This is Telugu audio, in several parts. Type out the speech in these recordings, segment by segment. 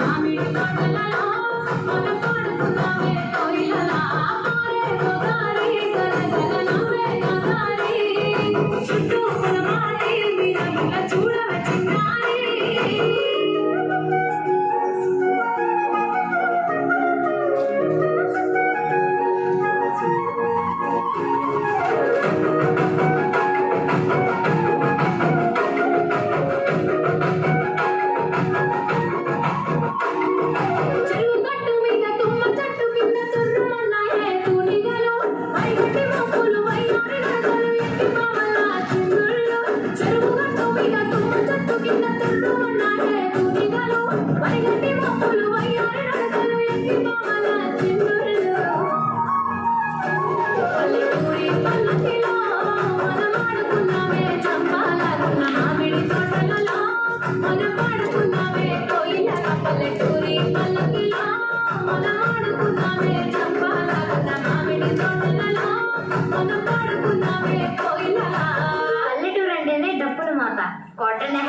మామిడి తోటలలో మన పాడుకుందామే పల్లెటూరు అంటేనే డప్పుల మాత. కొట్టనే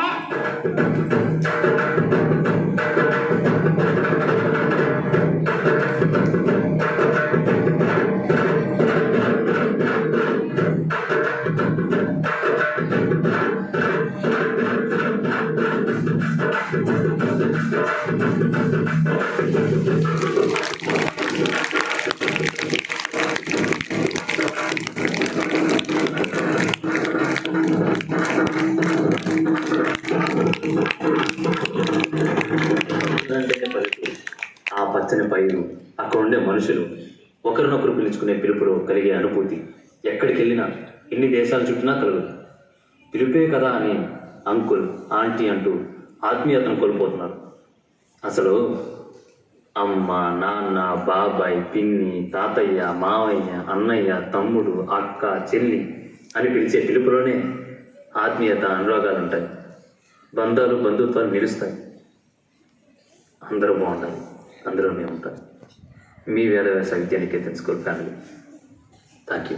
ఆ పచ్చని పైరు అక్కడ ఉండే మనుషులు ఒకరినొకరు పిలుచుకునే పిలుపులో కలిగే అనుభూతి ఎక్కడికి వెళ్ళినా ఎన్ని దేశాలు చుట్టినా కలగదు. పిలుపే కదా అని అంకుల్ ఆంటీ అంటూ ఆత్మీయతను కోల్పోతున్నారు. అసలు అమ్మ నాన్న బాబాయ్ పిన్ని తాతయ్య మావయ్య అన్నయ్య తమ్ముడు అక్క చెల్లి అని పిలిచే పిలుపులోనే ఆత్మీయత అనురాగాలు ఉంటాయి బంధాలు బంధుత్వాలు నిలుస్తాయి. అందరూ బాగుండాలి అందరూ మేము ఉంటాం. మీ Veda Vyavasaya Vidyaniketan school family. Thank you